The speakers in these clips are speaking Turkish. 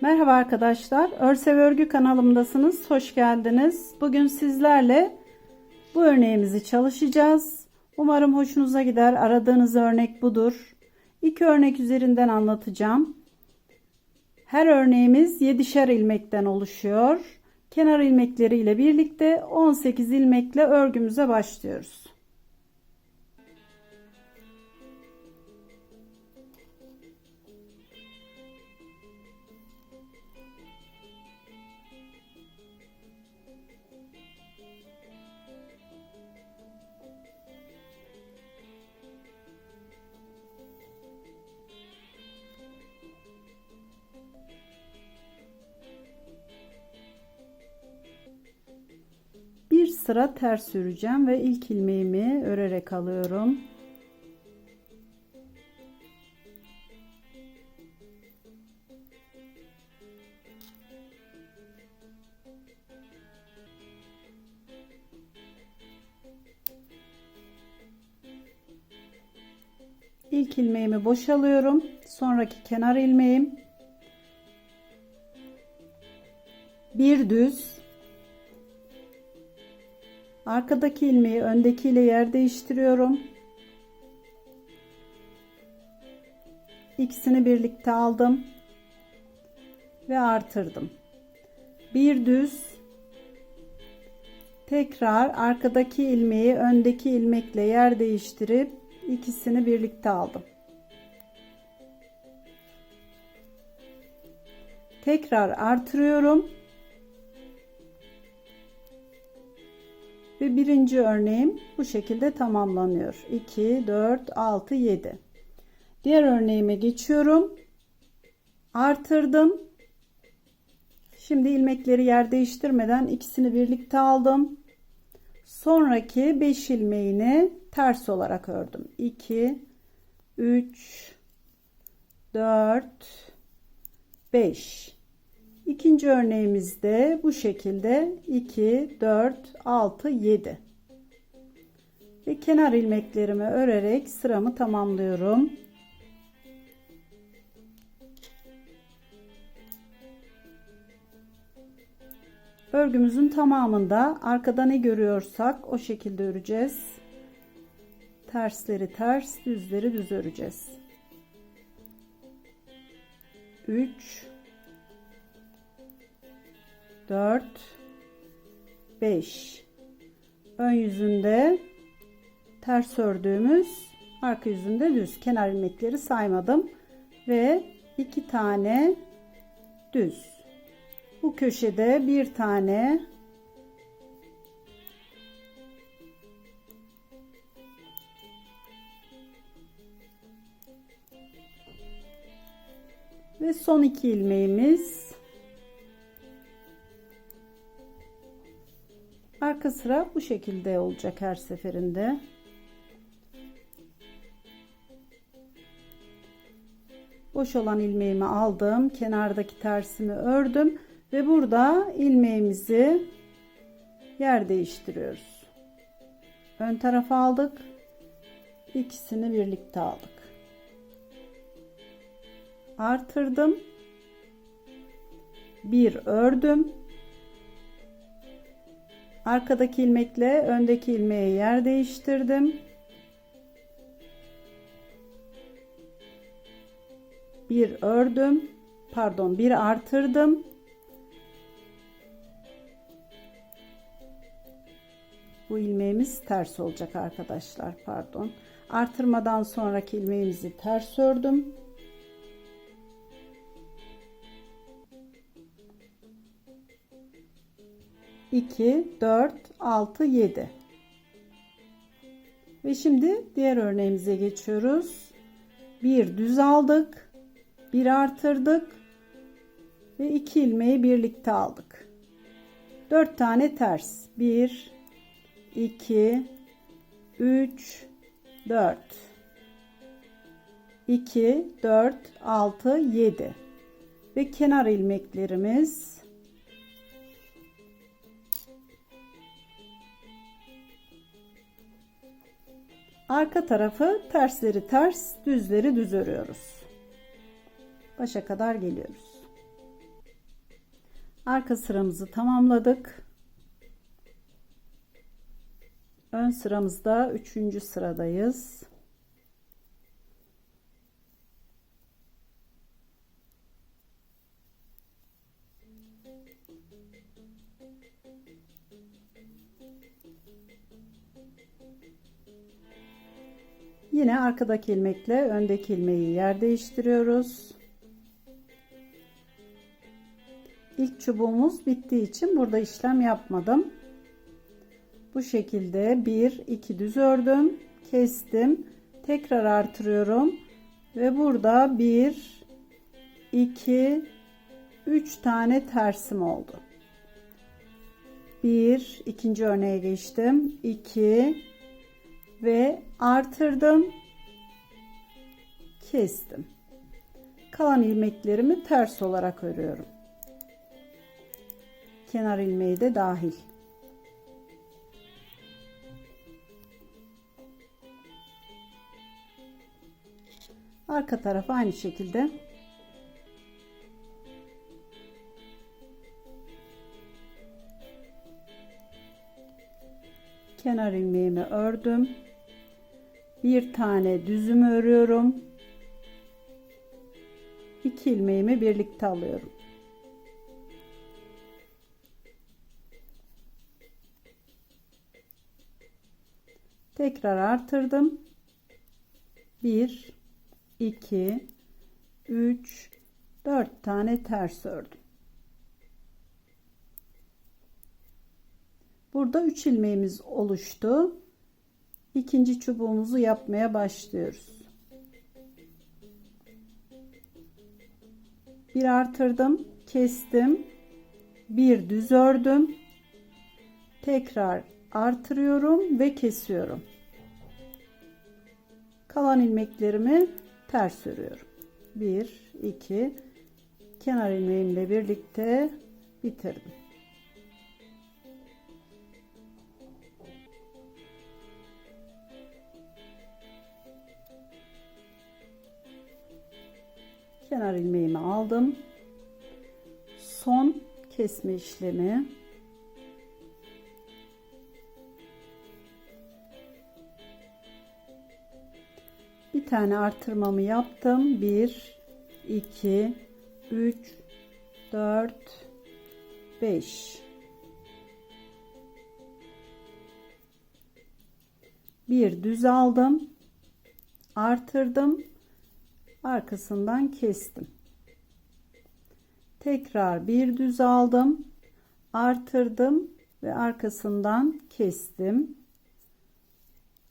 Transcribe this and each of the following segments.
Merhaba arkadaşlar. Örsev Örgü kanalımdasınız. Hoş geldiniz. Bugün sizlerle bu örneğimizi çalışacağız. Umarım hoşunuza gider. Aradığınız örnek budur. İki örnek üzerinden anlatacağım. Her örneğimiz 7'şer ilmekten oluşuyor. Kenar ilmekleri ile birlikte 18 ilmekle örgümüze başlıyoruz. Sıra ters öreceğim ve ilk ilmeğimi örerek alıyorum. İlk ilmeğimi boşalıyorum. Sonraki kenar ilmeğim bir düz Arkadaki ilmeği öndeki ile yer değiştiriyorum. İkisini birlikte aldım ve artırdım. Bir düz tekrar arkadaki ilmeği öndeki ilmekle yer değiştirip ikisini birlikte aldım. Tekrar artırıyorum. Ve birinci örneğim bu şekilde tamamlanıyor. 2, 4, 6, 7. Diğer örneğime geçiyorum. Artırdım. Şimdi ilmekleri yer değiştirmeden ikisini birlikte aldım. Sonraki 5 ilmeğini ters olarak ördüm. 2, 3, 4, 5. İkinci örneğimizde bu şekilde 2, 4, 6, 7. Ve kenar ilmeklerimi örerek sıramı tamamlıyorum. Örgümüzün tamamında arkada ne görüyorsak o şekilde öreceğiz. Tersleri ters, düzleri düz öreceğiz. 3 4 5 ön yüzünde ters ördüğümüz arka yüzünde düz. Kenar ilmekleri saymadım. Ve iki tane düz. Bu köşede bir tane ve son iki ilmeğimiz Arka sıra bu şekilde olacak her seferinde. Boş olan ilmeğimi aldım. Kenardaki tersimi ördüm ve burada ilmeğimizi yer değiştiriyoruz. Ön tarafa aldık. İkisini birlikte aldık. Artırdım. Bir ördüm Arkadaki ilmekle öndeki ilmeğe yer değiştirdim. Bir ördüm. Pardon, bir artırdım. Bu ilmeğimiz ters olacak arkadaşlar. Pardon. Artırmadan sonraki ilmeğimizi ters ördüm. 2, 4, 6, 7. Ve şimdi diğer örneğimize geçiyoruz. Bir düz aldık. Bir artırdık. Ve iki ilmeği birlikte aldık. 4 tane ters. 1, 2, 3, 4. 2, 4, 6, 7. Ve kenar ilmeklerimiz Arka tarafı tersleri ters, düzleri düz örüyoruz. Başa kadar geliyoruz. Arka sıramızı tamamladık. Ön sıramızda 3. sıradayız. Yine arkadaki ilmekle öndeki ilmeği yer değiştiriyoruz. İlk çubuğumuz bittiği için burada işlem yapmadım. Bu şekilde 1 2 düz ördüm, kestim. Tekrar artırıyorum ve burada 1 2 3 tane tersim oldu. 1 ikinci örneğe geçtim. 2 ve artırdım. Kestim. Kalan ilmeklerimi ters olarak örüyorum. Kenar ilmeği de dahil. Arka tarafı aynı şekilde kenar ilmeğimi ördüm. Bir tane düzümü örüyorum. İki ilmeğimi birlikte alıyorum. Tekrar artırdım. 1 2 3 4 tane ters ördüm. Burada 3 ilmeğimiz oluştu. İkinci çubuğumuzu yapmaya başlıyoruz. Bir artırdım, kestim. Bir düz ördüm. Tekrar artırıyorum ve kesiyorum. Kalan ilmeklerimi ters örüyorum. 1 2 kenar ilmeğimle birlikte bitirdim. Kenar ilmeğimi aldım. Son kesme işlemi. Bir tane artırmamı yaptım. 1 2 3 4 5 bir düz aldım artırdım arkasından kestim. Tekrar bir düz aldım, artırdım ve arkasından kestim.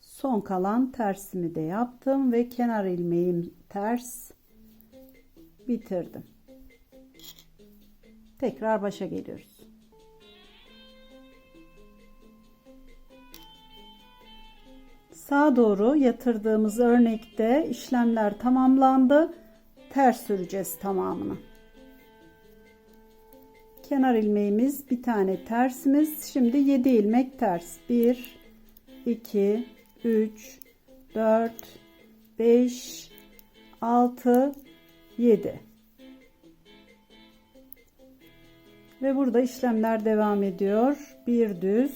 Son kalan tersimi de yaptım ve kenar ilmeğim ters bitirdim. Tekrar başa geliyoruz. Sağa doğru yatırdığımız örnekte işlemler tamamlandı. Ters süreceğiz tamamını. Kenar ilmeğimiz bir tane tersimiz. Şimdi 7 ilmek ters. 1 2 3 4 5 6 7 ve burada işlemler devam ediyor. Bir düz,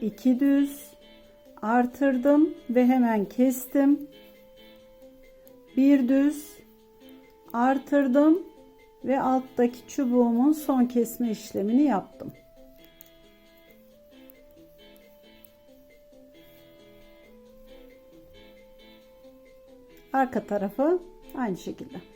iki düz, artırdım ve hemen kestim. Bir düz artırdım ve alttaki çubuğumun son kesme işlemini yaptım. Arka tarafı aynı şekilde.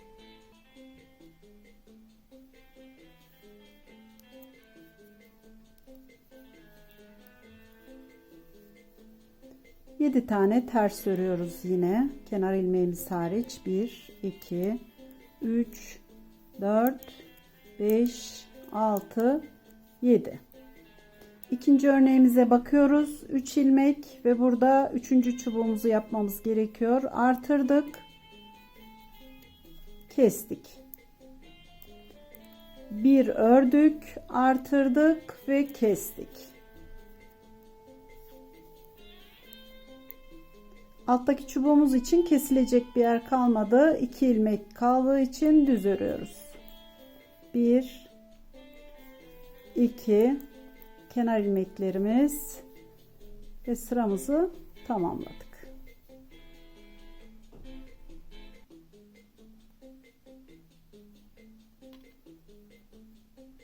Tane ters örüyoruz yine. Kenar ilmeğimiz hariç 1 2 3 4 5 6 7 İkinci örneğimize bakıyoruz. 3 ilmek ve burada üçüncü çubuğumuzu yapmamız gerekiyor. Artırdık. Kestik. Bir ördük, artırdık ve kestik. Alttaki çubuğumuz için kesilecek bir yer kalmadı. 2 ilmek kaldığı için düz örüyoruz. 1 2 kenar ilmeklerimiz ve sıramızı tamamladık.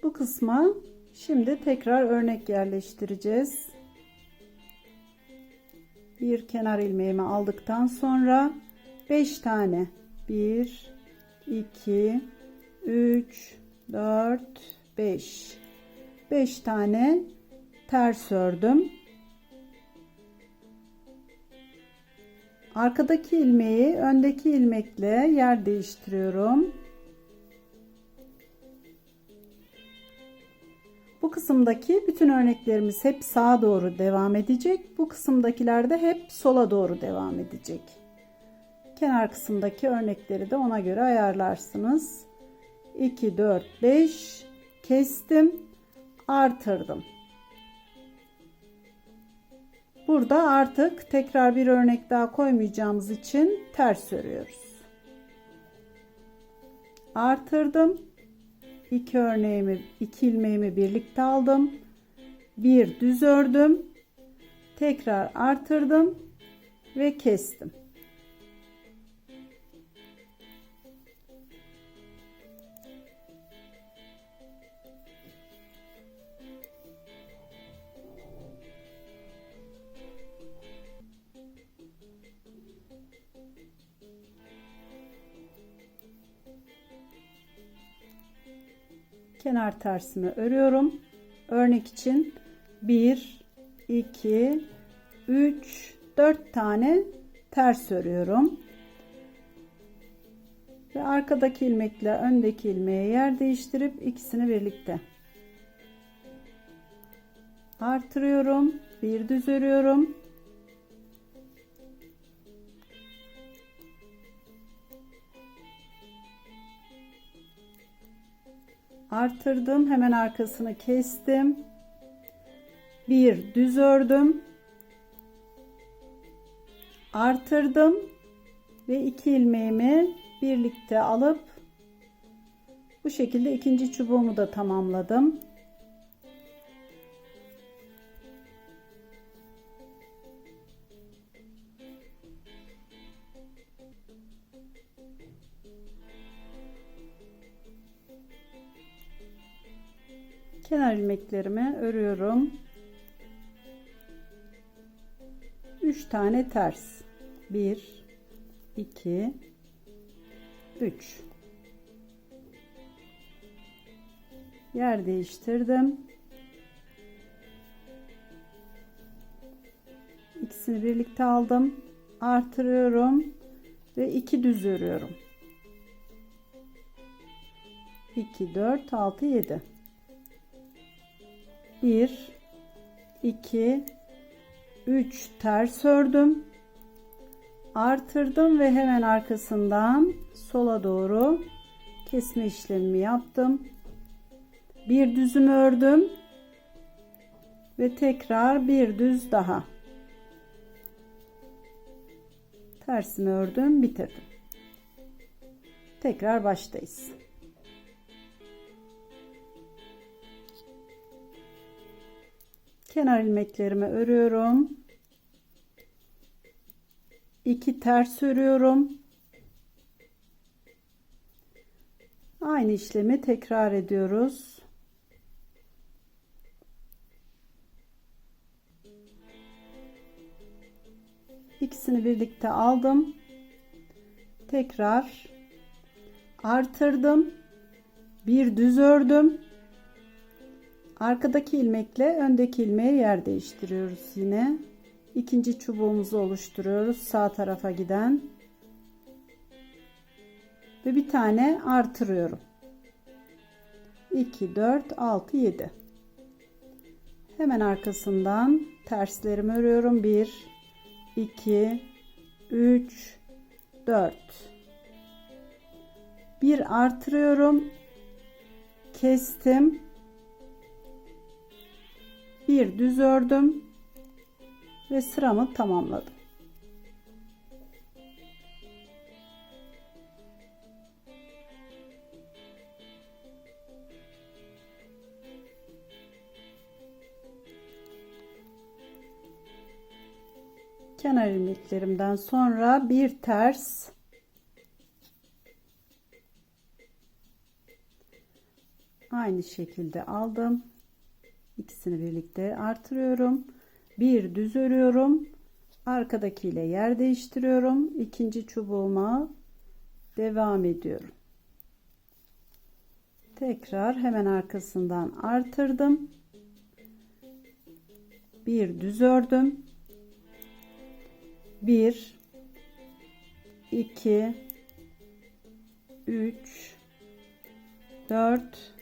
Bu kısma şimdi tekrar örnek yerleştireceğiz. Bir kenar ilmeğimi aldıktan sonra 5 tane 1 2 3 4 5 5 tane ters ördüm. Arkadaki ilmeği öndeki ilmekle yer değiştiriyorum. Bu kısımdaki bütün örneklerimiz hep sağa doğru devam edecek. Bu kısımdakiler de hep sola doğru devam edecek. Kenar kısımdaki örnekleri de ona göre ayarlarsınız. 2 4 5 kestim, artırdım. Burada artık tekrar bir örnek daha koymayacağımız için ters örüyoruz. Artırdım. İki örneğimi, iki ilmeğimi birlikte aldım. Bir düz ördüm. Tekrar artırdım ve kestim. Kenar tersimi örüyorum. Örnek için 1 2 3 4 tane ters örüyorum. Ve arkadaki ilmekle öndeki ilmeğe yer değiştirip ikisini birlikte artırıyorum. Bir düz örüyorum. Artırdım hemen arkasını kestim. Bir düz ördüm. Artırdım ve iki ilmeğimi birlikte alıp bu şekilde ikinci çubuğumu da tamamladım ilmeklerimi örüyorum. 3 tane ters. 1 2 3 yer değiştirdim. İkisini birlikte aldım artırıyorum ve 2 düz örüyorum. 2 4 6 7 1 2 3 ters ördüm. Artırdım ve hemen arkasından sola doğru kesme işlemimi yaptım. Bir düzüm ördüm ve tekrar bir düz daha. Tersimi ördüm bitirdim. Tekrar baştayız kenar ilmeklerimi örüyorum. 2 ters örüyorum. Aynı işlemi tekrar ediyoruz. İkisini birlikte aldım. Tekrar artırdım. Bir düz ördüm. Arkadaki ilmekle öndeki ilmeği yer değiştiriyoruz yine. İkinci çubuğumuzu oluşturuyoruz sağ tarafa giden. Ve bir tane artırıyorum. 2 4 6 7. Hemen arkasından terslerimi örüyorum. 1 2 3 4 bir artırıyorum kestim bir düz ördüm. Ve sıramı tamamladım. kenar ilmeklerimden sonra bir ters. Aynı şekilde aldım ikisini birlikte artırıyorum. Bir düz örüyorum. Arkadakiyle yer değiştiriyorum. İkinci çubuğuma devam ediyorum. Tekrar hemen arkasından artırdım. Bir düz ördüm. 1 2 3 4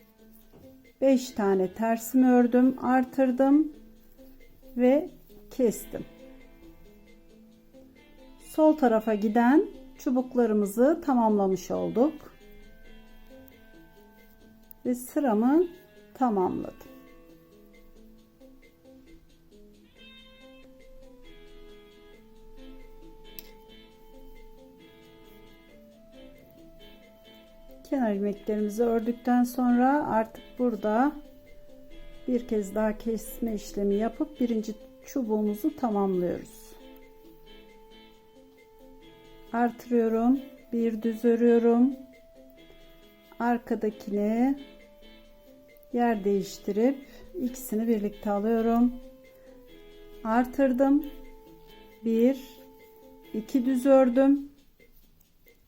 5 tane tersimi ördüm artırdım ve kestim. Sol tarafa giden çubuklarımızı tamamlamış olduk. Ve sıramı tamamladım kenar ilmeklerimizi ördükten sonra artık burada bir kez daha kesme işlemi yapıp birinci çubuğumuzu tamamlıyoruz. Artırıyorum. Bir düz örüyorum. Arkadakini yer değiştirip ikisini birlikte alıyorum. Artırdım. Bir, iki düz ördüm.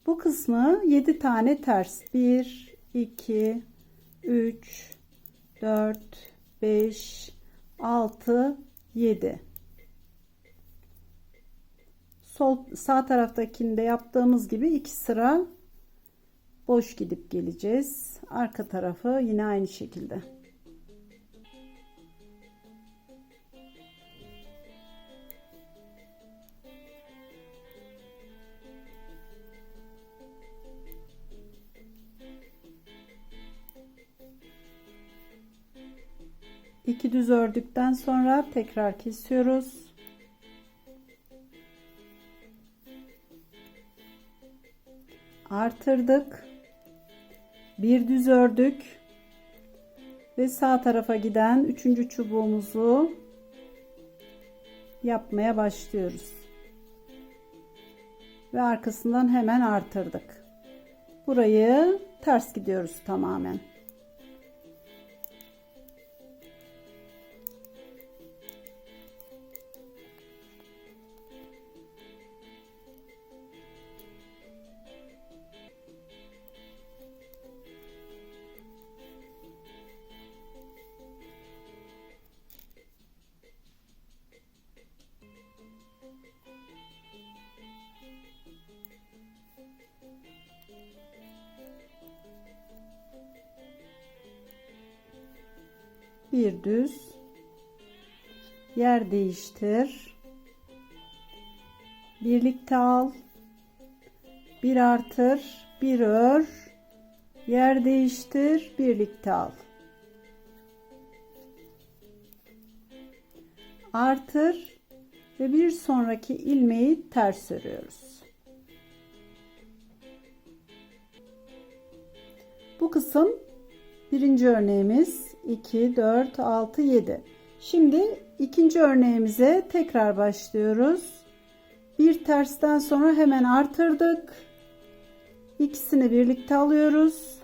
Bu kısmı 7 tane ters. 1, 2, 3, 4, 5, 6, 7. Sol sağ taraftakinde yaptığımız gibi iki sıra boş gidip geleceğiz. Arka tarafı yine aynı şekilde. Düz ördükten sonra tekrar kesiyoruz. Artırdık. Bir düz ördük. Ve sağ tarafa giden üçüncü çubuğumuzu yapmaya başlıyoruz. Ve arkasından hemen artırdık. Burayı ters gidiyoruz tamamen. Bir düz. Yer değiştir. Birlikte al. Bir artır bir ör. Yer değiştir birlikte al. Artır ve bir sonraki ilmeği ters örüyoruz. Bu kısım birinci örneğimiz 2, 4, 6, 7. Şimdi ikinci örneğimize tekrar başlıyoruz. Bir tersten sonra hemen artırdık. İkisini birlikte alıyoruz.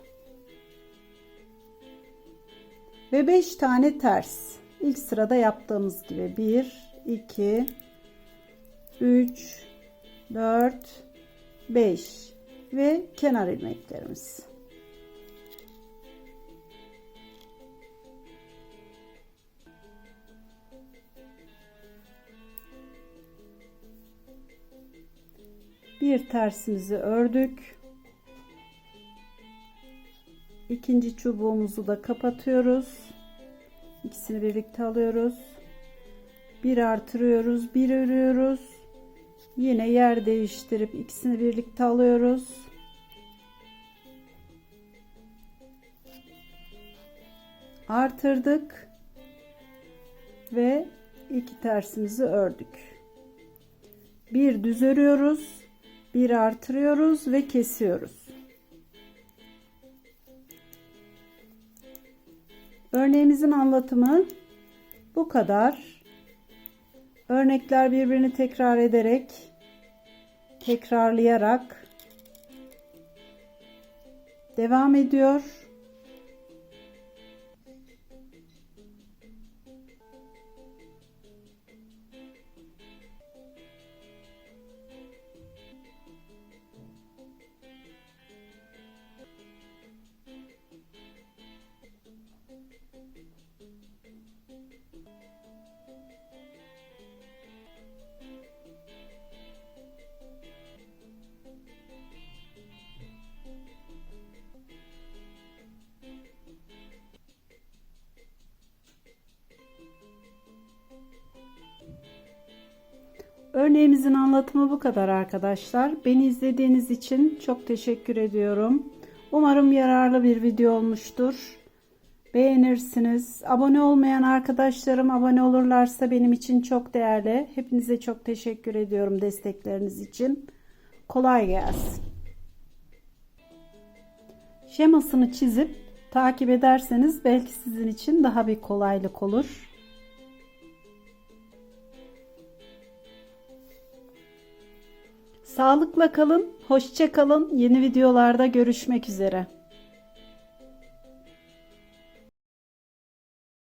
Ve 5 tane ters. İlk sırada yaptığımız gibi 1, 2, 3, 4, 5 ve kenar ilmeklerimiz. Bir tersimizi ördük. İkinci çubuğumuzu da kapatıyoruz. İkisini birlikte alıyoruz. Bir artırıyoruz bir örüyoruz. Yine yer değiştirip ikisini birlikte alıyoruz. Artırdık ve iki tersimizi ördük. Bir düz örüyoruz bir artırıyoruz ve kesiyoruz. Örneğimizin anlatımı bu kadar. Örnekler birbirini tekrar ederek, tekrarlayarak devam ediyor. Örneğimizin anlatımı bu kadar arkadaşlar. Beni izlediğiniz için çok teşekkür ediyorum. Umarım yararlı bir video olmuştur. Beğenirsiniz. Abone olmayan arkadaşlarım abone olurlarsa benim için çok değerli. Hepinize çok teşekkür ediyorum destekleriniz için. Kolay gelsin. Şemasını çizip takip ederseniz belki sizin için daha bir kolaylık olur. Sağlıkla kalın, hoşça kalın. Yeni videolarda görüşmek üzere.